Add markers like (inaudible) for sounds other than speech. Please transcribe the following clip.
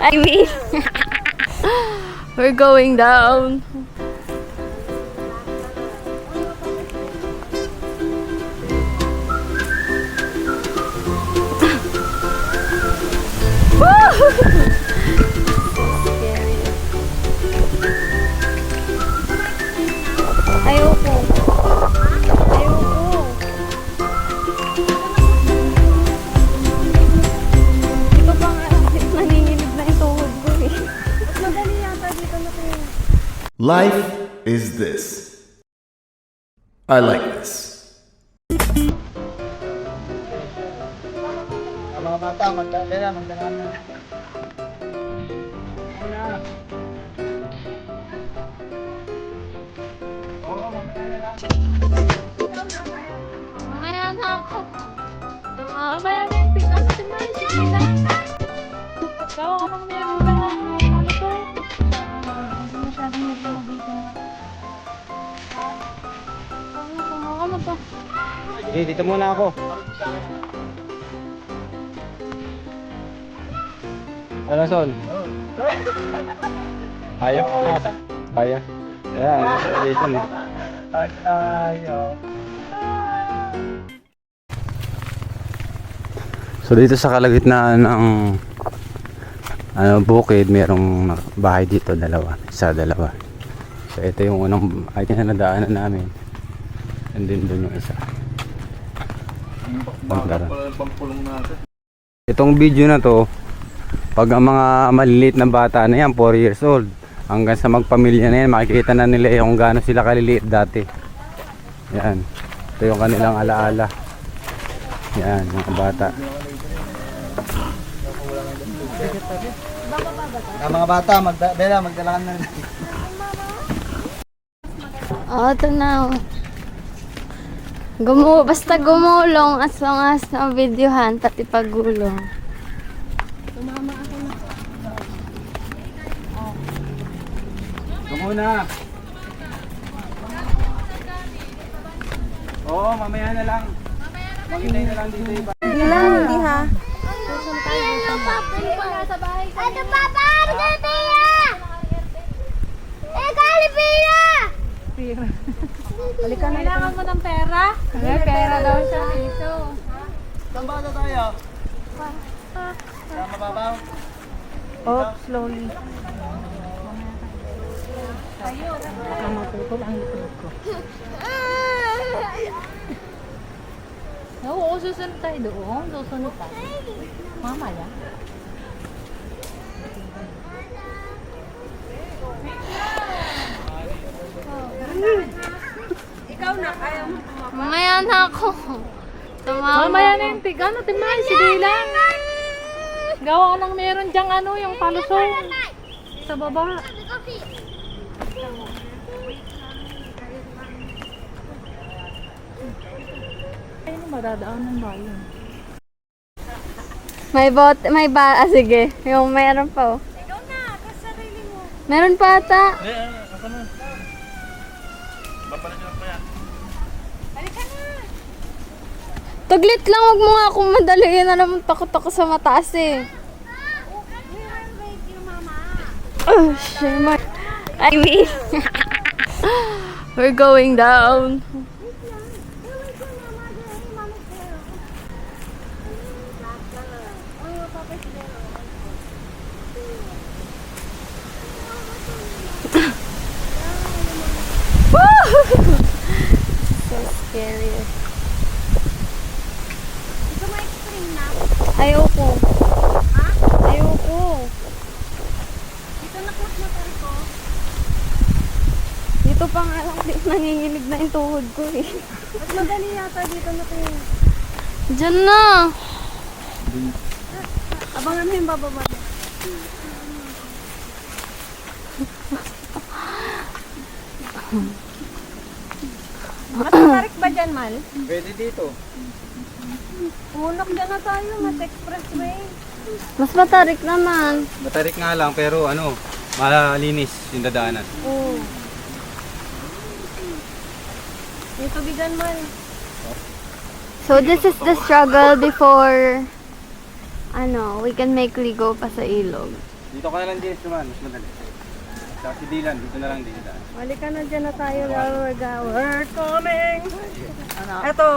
I mean, (laughs) we're going down. (laughs) Ayoko. (laughs) Life is this. I like this. Ang mga bata, magdala, magdala na. Una. Oo, magdala na. Mamaya na ako. Mamaya na yung pick-up si Marcy. Gawa Sige, dito muna ako. Ano, Son? Ayaw. Ayaw. Ayan, dito mo. Ayaw. So dito sa kalagitnaan ng ano, bukid, merong bahay dito, dalawa. Isa, dalawa. So ito yung unang ay na nadaanan namin. And then doon yung isa. Itong video na to, pag ang mga maliliit na bata na yan, 4 years old, hanggang sa magpamilya na yan, makikita na nila yung gaano sila kaliliit dati. Yan. Ito yung kanilang alaala. Yan, mga bata. Ah, mga bata, magda Bella, magdala ka na. Oh, ito na. Oh. Gumu basta gumulong as long as na videohan, pati pagulong. Ito muna. Oo, mamaya na lang. Maghintay na lang dito iba. Hindi lang, hindi ha. Ano pa ba? Argentina! Eh, Calipina! Kailangan mo ng pera? May pera daw siya. Piso. Saan ba ito tayo? Sa mababaw? (laughs) Oh, slowly. Oo, susunod tayo doon. Susunod tayo. Mamaya. Mamaya na ako. Tumama. Mamaya na yung tig, ano, timay, sige lang. Gawa lang meron dyang ano, yung palusong. Sa baba. Ayun, madadaanan ba yun? May bot, may ba, ah, sige. Yung meron pa oh. Ikaw na, kasarili mo. Meron pa ata. Halika na. Taglit lang, wag mo nga akong madali. Yan na naman takot ako sa mataas eh. Oh. Oh, shit. I mean, (laughs) we're going down. so scary. Gusto mo extreme na? Ayoko. Ha? Ayoko. Dito nakmak mo tayo ko. Dito pa nga lang din nanginginig na yung tuhod ko eh. Mas madali yata dito na tayo. Diyan na. Abangan mo yung bababa niya. Mas matarik ba dyan, Mal? Pwede dito. Unok dyan na tayo, mas expressway. Mas matarik naman. Matarik nga lang pero ano, malinis yung dadaanan. Oo. Yung tubigan, Mal. So this is the struggle before ano, we can make ligo pa sa ilog. Dito ka na lang din, Suman. Mas madali. Sa si Dylan, dito na lang din. Mali ka na dyan na tayo, Larga. We're coming! Ito.